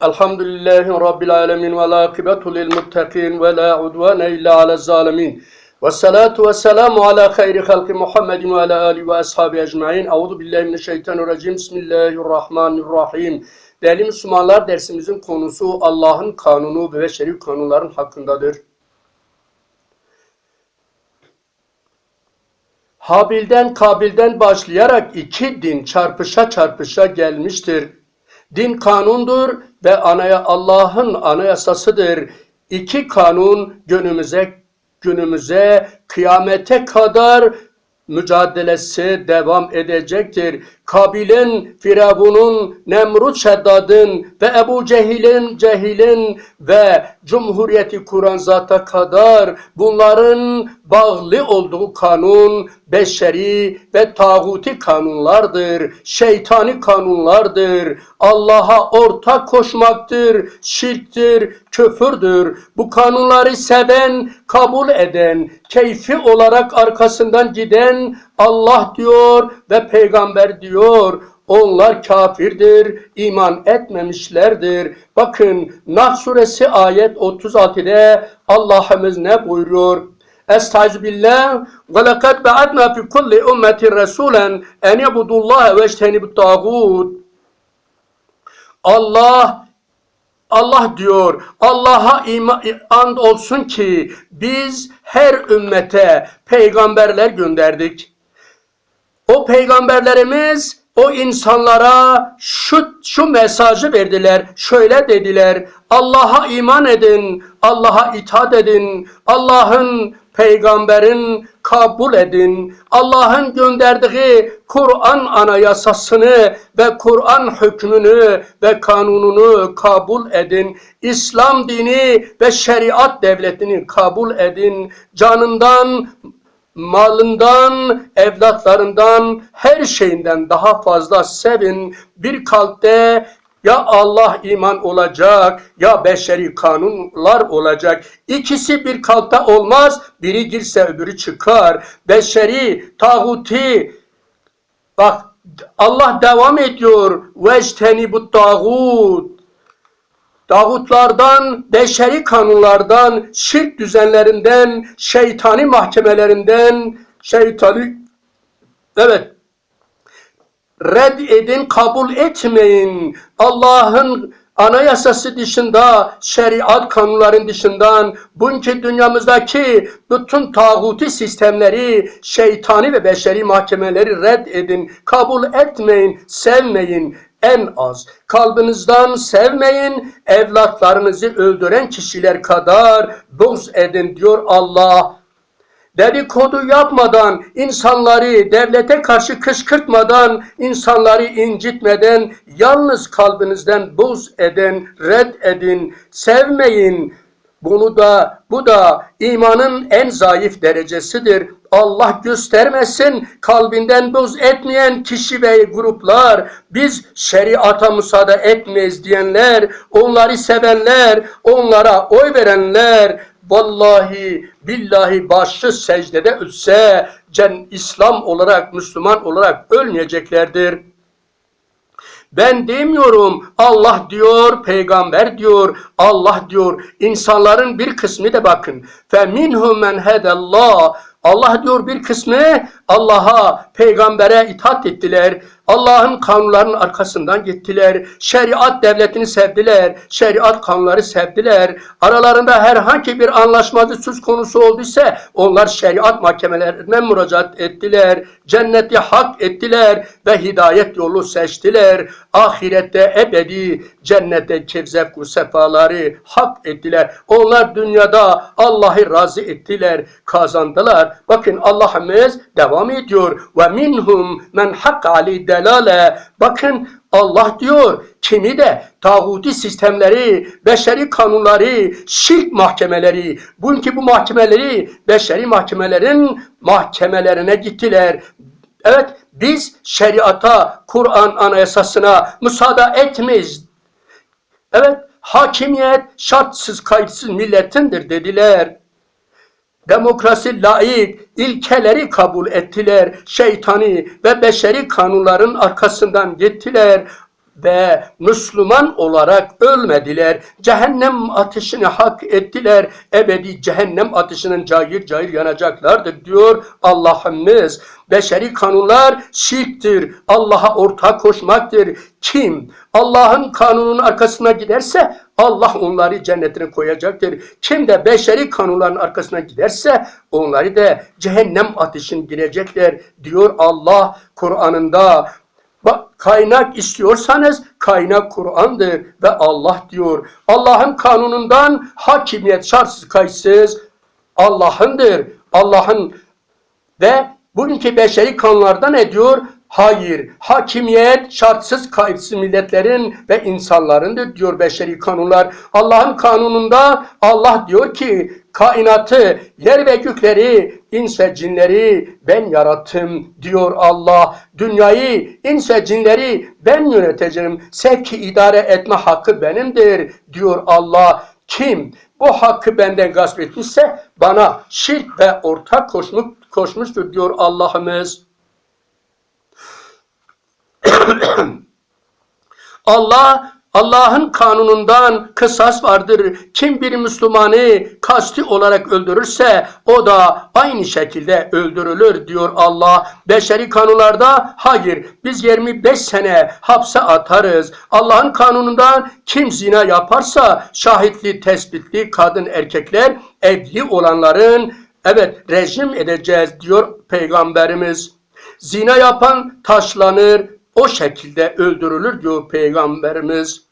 Elhamdülillahi Rabbil alemin ve la akibetu lil muttakin ve la udvane illa ala zalimin. Ve salatu ve selamu ala hayri halki Muhammedin ve ala alihi ve ashabi ecmain. Euzu billahi mineşşeytanirracim. Bismillahirrahmanirrahim. Değerli Müslümanlar dersimizin konusu Allah'ın kanunu ve şerif kanunların hakkındadır. Habil'den Kabil'den başlayarak iki din çarpışa çarpışa gelmiştir. Din kanundur ve anaya Allah'ın anayasasıdır. İki kanun günümüze günümüze kıyamete kadar mücadelesi devam edecektir. Kabil'in, Firavun'un, Nemrut Şeddad'ın ve Ebu Cehil'in, Cehil'in ve Cumhuriyeti kuran zata kadar bunların bağlı olduğu kanun beşeri ve tağuti kanunlardır. Şeytani kanunlardır. Allah'a ortak koşmaktır, şirktir, küfürdür. Bu kanunları seven, kabul eden, keyfi olarak arkasından giden Allah diyor ve peygamber diyor. Onlar kafirdir, iman etmemişlerdir. Bakın Nahl suresi ayet 36'de Allah'ımız ne buyuruyor? Estaizu billah ve lekad ba'atna fi kulli ummetin rasulen en yabudullaha ve ectenibut tağut. Allah Allah diyor, Allah'a and olsun ki biz her ümmete peygamberler gönderdik. O peygamberlerimiz o insanlara şu şu mesajı verdiler. Şöyle dediler. Allah'a iman edin, Allah'a itaat edin, Allah'ın peygamberin kabul edin. Allah'ın gönderdiği Kur'an anayasasını ve Kur'an hükmünü ve kanununu kabul edin. İslam dini ve şeriat devletini kabul edin. Canından, malından, evlatlarından, her şeyinden daha fazla sevin. Bir kalpte ya Allah iman olacak ya beşeri kanunlar olacak. İkisi bir kalpte olmaz. Biri girse öbürü çıkar. Beşeri, tağuti. Bak Allah devam ediyor. Vecteni bu tağut. Dağutlardan, beşeri kanunlardan, şirk düzenlerinden, şeytani mahkemelerinden, şeytani evet red edin, kabul etmeyin. Allah'ın anayasası dışında, şeriat kanunların dışından, bugünkü dünyamızdaki bütün tağuti sistemleri, şeytani ve beşeri mahkemeleri red edin, kabul etmeyin, sevmeyin. En az kalbinizden sevmeyin, evlatlarınızı öldüren kişiler kadar buğz edin diyor Allah dedikodu yapmadan, insanları devlete karşı kışkırtmadan, insanları incitmeden, yalnız kalbinizden buz eden, red edin, sevmeyin. Bunu da, bu da imanın en zayıf derecesidir. Allah göstermesin kalbinden buz etmeyen kişi ve gruplar, biz şeriata müsaade etmeyiz diyenler, onları sevenler, onlara oy verenler, vallahi billahi başı secdede ölse cen İslam olarak Müslüman olarak ölmeyeceklerdir. Ben demiyorum Allah diyor, peygamber diyor, Allah diyor. İnsanların bir kısmı da bakın. فَمِنْهُمْ مَنْ هَدَ اللّٰهِ Allah diyor bir kısmı Allah'a, peygambere itaat ettiler. Allah'ın kanunlarının arkasından gittiler. Şeriat devletini sevdiler. Şeriat kanunları sevdiler. Aralarında herhangi bir anlaşmazlık söz konusu olduysa onlar şeriat mahkemelerine müracaat ettiler. Cenneti hak ettiler ve hidayet yolu seçtiler. Ahirette ebedi cennete kevzek sefaları hak ettiler. Onlar dünyada Allah'ı razı ettiler, kazandılar. Bakın Allah'ımız devam ediyor. Ve minhum men hak ali delale. Bakın Allah diyor kimi de tağuti sistemleri, beşeri kanunları, şirk mahkemeleri, bugünkü bu mahkemeleri beşeri mahkemelerin mahkemelerine gittiler. Evet biz şeriata, Kur'an anayasasına müsaade etmeyiz. Evet hakimiyet şartsız kayıtsız milletindir dediler. Demokrasi laik ilkeleri kabul ettiler. Şeytani ve beşeri kanunların arkasından gittiler. Ve Müslüman olarak ölmediler. Cehennem ateşini hak ettiler. Ebedi cehennem ateşinin cayır cayır yanacaklardır diyor Allah'ımız. Beşeri kanunlar şirktir. Allah'a ortak koşmaktır. Kim Allah'ın kanununun arkasına giderse Allah onları cennetine koyacaktır. Kim de beşeri kanunların arkasına giderse onları da cehennem ateşine girecekler diyor Allah Kur'an'ında. Bak kaynak istiyorsanız kaynak Kur'an'dır ve Allah diyor. Allah'ın kanunundan hakimiyet şartsız kayıtsız Allah'ındır. Allah'ın ve bugünkü beşeri kanunlarda ne diyor? Hayır, hakimiyet şartsız kayıtsız milletlerin ve insanlarındır diyor beşeri kanunlar. Allah'ın kanununda Allah diyor ki kainatı, yer ve gökleri, ins cinleri ben yarattım diyor Allah. Dünyayı, ins cinleri ben yöneteceğim. Sevki idare etme hakkı benimdir diyor Allah. Kim bu hakkı benden gasp etmişse bana şirk ve ortak koşmuş, koşmuştur diyor Allah'ımız. Allah Allah'ın kanunundan kısas vardır. Kim bir Müslümanı kasti olarak öldürürse o da aynı şekilde öldürülür diyor Allah. Beşeri kanunlarda hayır biz 25 sene hapse atarız. Allah'ın kanunundan kim zina yaparsa şahitli tespitli kadın erkekler evli olanların evet rejim edeceğiz diyor peygamberimiz. Zina yapan taşlanır, o şekilde öldürülür diyor peygamberimiz.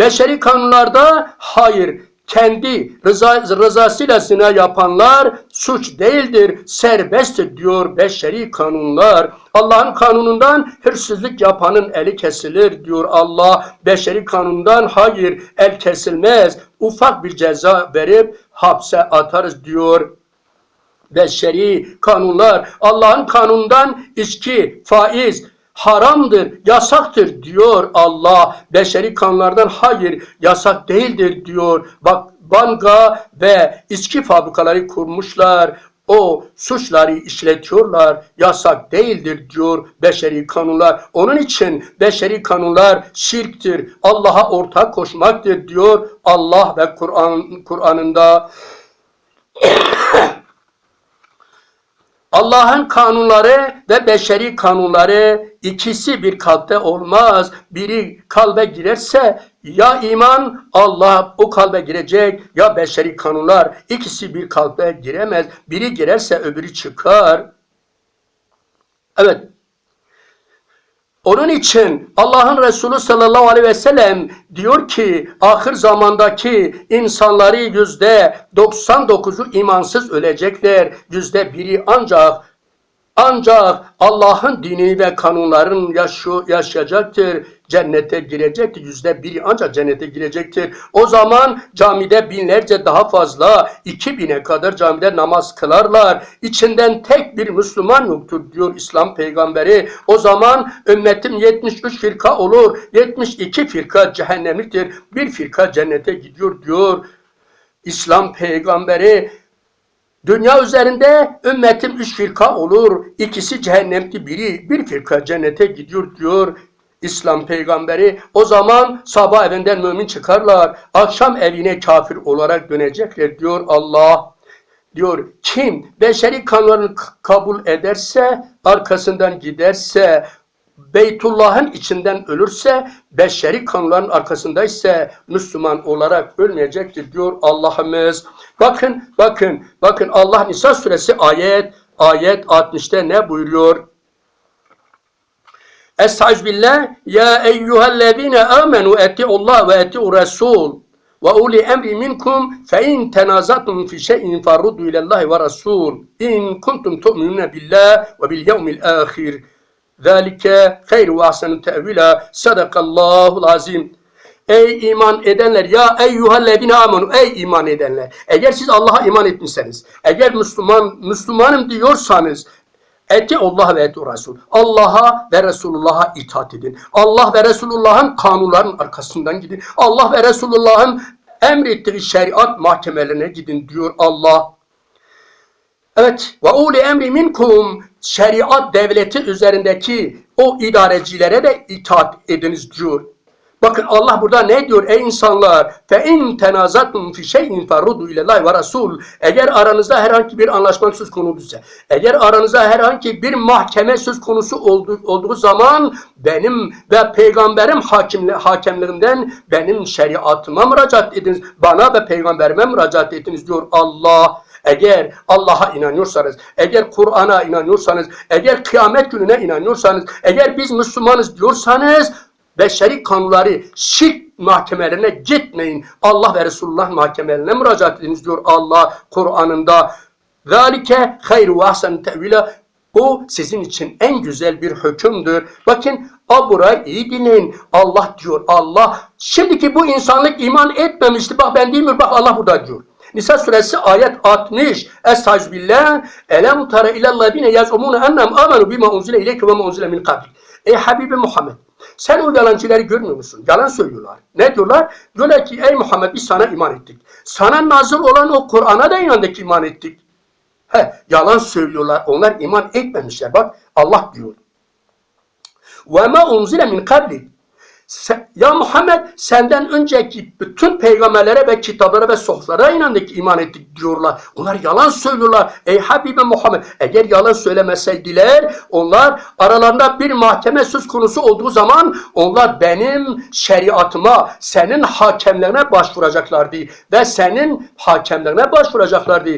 Beşeri kanunlarda hayır kendi rıza, rızasıyla zina yapanlar suç değildir, serbesttir diyor beşeri kanunlar. Allah'ın kanunundan hırsızlık yapanın eli kesilir diyor Allah. Beşeri kanundan hayır el kesilmez. Ufak bir ceza verip hapse atarız diyor beşeri kanunlar. Allah'ın kanunundan içki, faiz, haramdır, yasaktır diyor Allah. Beşeri kanunlardan hayır, yasak değildir diyor. Bak banga ve içki fabrikaları kurmuşlar. O suçları işletiyorlar. Yasak değildir diyor beşeri kanunlar. Onun için beşeri kanunlar şirktir. Allah'a ortak koşmaktır diyor Allah ve Kur'an Kur'an'ında. Allah'ın kanunları ve beşeri kanunları ikisi bir kalpte olmaz. Biri kalbe girerse ya iman Allah o kalbe girecek ya beşeri kanunlar ikisi bir kalbe giremez. Biri girerse öbürü çıkar. Evet. Onun için Allah'ın Resulü sallallahu aleyhi ve sellem diyor ki ahir zamandaki insanları yüzde 99'u imansız ölecekler. Yüzde biri ancak ancak Allah'ın dini ve kanunların yaşu, yaşayacaktır. Cennete girecektir. Yüzde biri ancak cennete girecektir. O zaman camide binlerce daha fazla, iki bine kadar camide namaz kılarlar. İçinden tek bir Müslüman yoktur diyor İslam peygamberi. O zaman ümmetim 73 firka olur. 72 firka cehennemliktir. Bir firka cennete gidiyor diyor. İslam peygamberi Dünya üzerinde ümmetim üç firka olur. İkisi cehennemde biri bir firka cennete gidiyor diyor İslam peygamberi. O zaman sabah evinden mümin çıkarlar. Akşam evine kafir olarak dönecekler diyor Allah. Diyor kim beşeri kanunlarını kabul ederse arkasından giderse Beytullah'ın içinden ölürse beşeri kanunların arkasında ise Müslüman olarak ölmeyecektir diyor Allah'ımız. Bakın bakın bakın Allah Nisa suresi ayet ayet 60'te ne buyuruyor? Estaiz billah ya eyyühellezine amenu eti'ullah ve eti'u resul ve uli emri minkum fe in tenazatum fi şey'in faruddu ilallahi ve rasul in kuntum tu'minuna billah ve bil yevmil ahir Zalike hayru ahsenu tevila. Sadakallahul azim. Ey iman edenler ya eyyuhellezine amenu ey iman edenler. Eğer siz Allah'a iman etmişseniz, eğer Müslüman Müslümanım diyorsanız Eti Allah ve eti Resul. Allah'a ve Resulullah'a itaat edin. Allah ve Resulullah'ın kanunların arkasından gidin. Allah ve Resulullah'ın emrettiği şeriat mahkemelerine gidin diyor Allah. Evet. Ve uli emri minkum şeriat devleti üzerindeki o idarecilere de itaat ediniz diyor. Bakın Allah burada ne diyor ey insanlar? Fe in tenazatum fi şeyin faruddu ilallahi ve rasul. Eğer aranızda herhangi bir anlaşma söz konusuysa, eğer aranızda herhangi bir mahkeme söz konusu olduğu, olduğu zaman benim ve peygamberim hakimli, hakemlerinden benim şeriatıma müracaat ediniz. Bana ve peygamberime müracaat ediniz diyor Allah. Eğer Allah'a inanıyorsanız, eğer Kur'an'a inanıyorsanız, eğer kıyamet gününe inanıyorsanız, eğer biz Müslümanız diyorsanız beşeri kanunları şirk mahkemelerine gitmeyin. Allah ve Resulullah mahkemelerine müracaat ediniz diyor Allah Kur'an'ında. Zalike hayru ahsen tevila. Bu sizin için en güzel bir hükümdür. Bakın o burayı iyi dinleyin. Allah diyor Allah. Şimdiki bu insanlık iman etmemişti. Bak ben değil mi? Bak Allah burada diyor. Nisa suresi ayet 60. Estağfirullah. Elem tara ilallezine yazumune ennem amenu bima unzile ileyke ve ma unzile min kablik. Ey Habibi Muhammed. Sen o yalancıları görmüyor musun? Yalan söylüyorlar. Ne diyorlar? Diyorlar ki ey Muhammed biz sana iman ettik. Sana nazıl olan o Kur'an'a da inandık iman ettik. He, yalan söylüyorlar. Onlar iman etmemişler. Bak Allah diyor. Ve ma unzile min kablik. Sen- ya Muhammed senden önceki bütün peygamberlere ve kitaplara ve sohlara inandık, iman ettik diyorlar. Onlar yalan söylüyorlar. Ey Habibi Muhammed eğer yalan söylemeseydiler onlar aralarında bir mahkeme söz konusu olduğu zaman onlar benim şeriatıma, senin hakemlerine başvuracaklardı ve senin hakemlerine başvuracaklardı.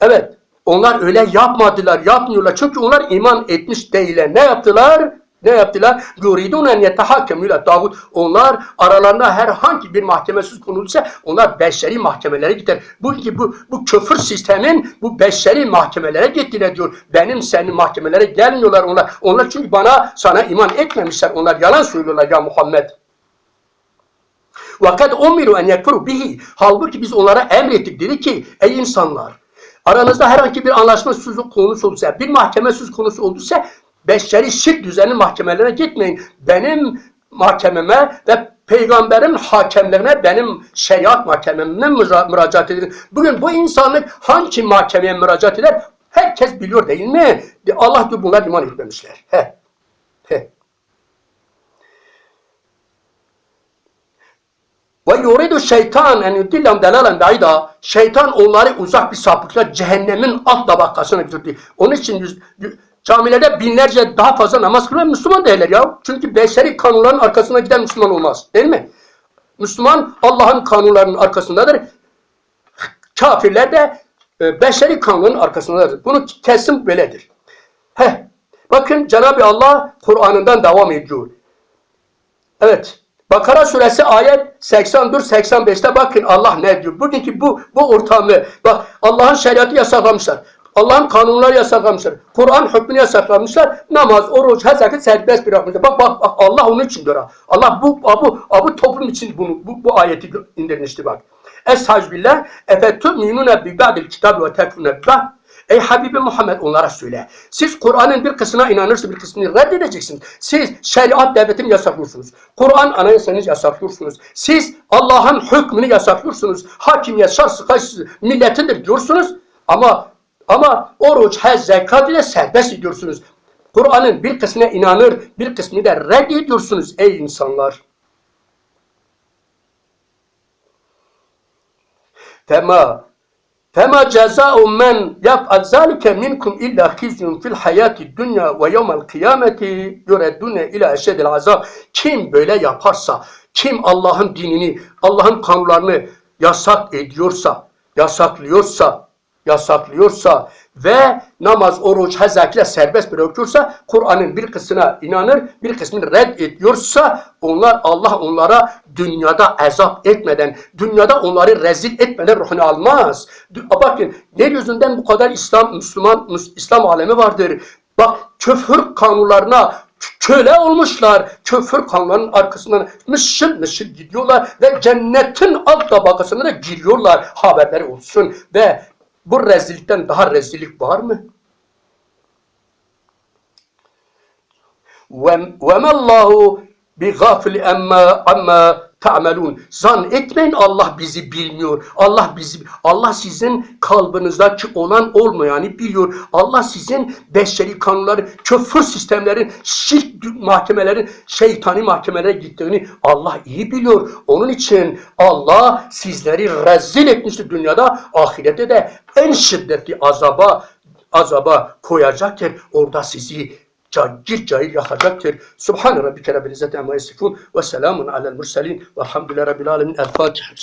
Evet. Onlar öyle yapmadılar, yapmıyorlar. Çünkü onlar iman etmiş değiller. Ne yaptılar? Ne yaptılar? Yuridun en yetehakkem ile tağut. Onlar aralarında herhangi bir mahkeme söz konulursa onlar beşeri mahkemelere gider. Bu, bu, bu küfür sistemin bu beşeri mahkemelere gittiler diyor. Benim senin mahkemelere gelmiyorlar onlar. Onlar çünkü bana sana iman etmemişler. Onlar yalan söylüyorlar ya Muhammed. Vakat umiru en yekfuru bihi. Halbuki biz onlara emrettik. Dedi ki ey insanlar aranızda herhangi bir anlaşma konusu olursa, bir mahkeme söz konusu olduysa beşeri şirk düzeni mahkemelerine gitmeyin. Benim mahkememe ve peygamberin hakemlerine benim şeriat mahkememe müra- müracaat edin. Bugün bu insanlık hangi mahkemeye müracaat eder? Herkes biliyor değil mi? Allah diyor bunlar iman etmemişler. He. Ve yuridu şeytan en yudillem delalen ba'ida. Şeytan onları uzak bir sapıkla cehennemin alt tabakasına götürdü. Onun için camilerde binlerce daha fazla namaz kılan Müslüman değiller ya. Çünkü beşeri kanunların arkasına giden Müslüman olmaz. Değil mi? Müslüman Allah'ın kanunlarının arkasındadır. Kafirler de e, beşeri kanunların arkasındadır. Bunu kesin böyledir. Heh. Bakın Cenab-ı Allah Kur'an'ından devam ediyor. Evet. Bakara suresi ayet 84-85'te bakın Allah ne diyor. Bugünkü bu, bu ortamı bak Allah'ın şeriatı yasaklamışlar. Allah'ın kanunları yasaklamışlar. Kur'an hükmünü yasaklamışlar. Namaz, oruç, her zekat serbest bırakmışlar. Bak, bak bak Allah onun için diyor. Allah bu bu bu toplum için bunu bu, bu ayeti indirmişti bak. Estağfirullah. Efetü'minune bi ba'dil kitab ve tekfurune ba'd. Ey Habibi Muhammed onlara söyle. Siz Kur'an'ın bir kısmına inanırsınız, bir kısmını reddedeceksiniz. Siz şeriat devletini yasaklıyorsunuz. Kur'an anayasanız yasaklıyorsunuz. Siz Allah'ın hükmünü yasaklıyorsunuz. Hakimiyet karşısı milletindir diyorsunuz. Ama ama oruç, hez, zekat ile serbest ediyorsunuz. Kur'an'ın bir kısmına inanır, bir kısmını da reddediyorsunuz ey insanlar. Fema Fema ceza'u men yaf'al zalike minkum illa khizyun fil hayati dunya ve yevmel kıyameti yureddune ila eşedil azab. Kim böyle yaparsa, kim Allah'ın dinini, Allah'ın kanunlarını yasak ediyorsa, yasaklıyorsa, yasaklıyorsa ve namaz, oruç, hezakile serbest bırakıyorsa, Kur'an'ın bir kısmına inanır, bir kısmını red ediyorsa, onlar Allah onlara dünyada azap etmeden, dünyada onları rezil etmeden ruhunu almaz. Bakın, yeryüzünden bu kadar İslam, Müslüman, Müs- İslam alemi vardır. Bak, küfür kanunlarına köle olmuşlar. Küfür kanunlarının arkasından mışıl mışıl gidiyorlar ve cennetin alt tabakasına da giriyorlar. Haberleri olsun ve bu rezillikten daha rezillik var mı? وَمَا اللّٰهُ بِغَافِلِ اَمَّا, amma ta'melun. Zan etmeyin Allah bizi bilmiyor. Allah bizi Allah sizin kalbinizdeki olan olmayanı biliyor. Allah sizin beşeri kanunları, küfür sistemlerin, şirk mahkemelerin, şeytani mahkemelere gittiğini Allah iyi biliyor. Onun için Allah sizleri rezil etmiştir dünyada, ahirette de en şiddetli azaba azaba koyacaktır. Orada sizi cahil cahil yakacaktır. Subhan rabbike rabbil izzeti amma yasifun ve selamun alel murselin velhamdülillahi rabbil alemin. El Fatiha.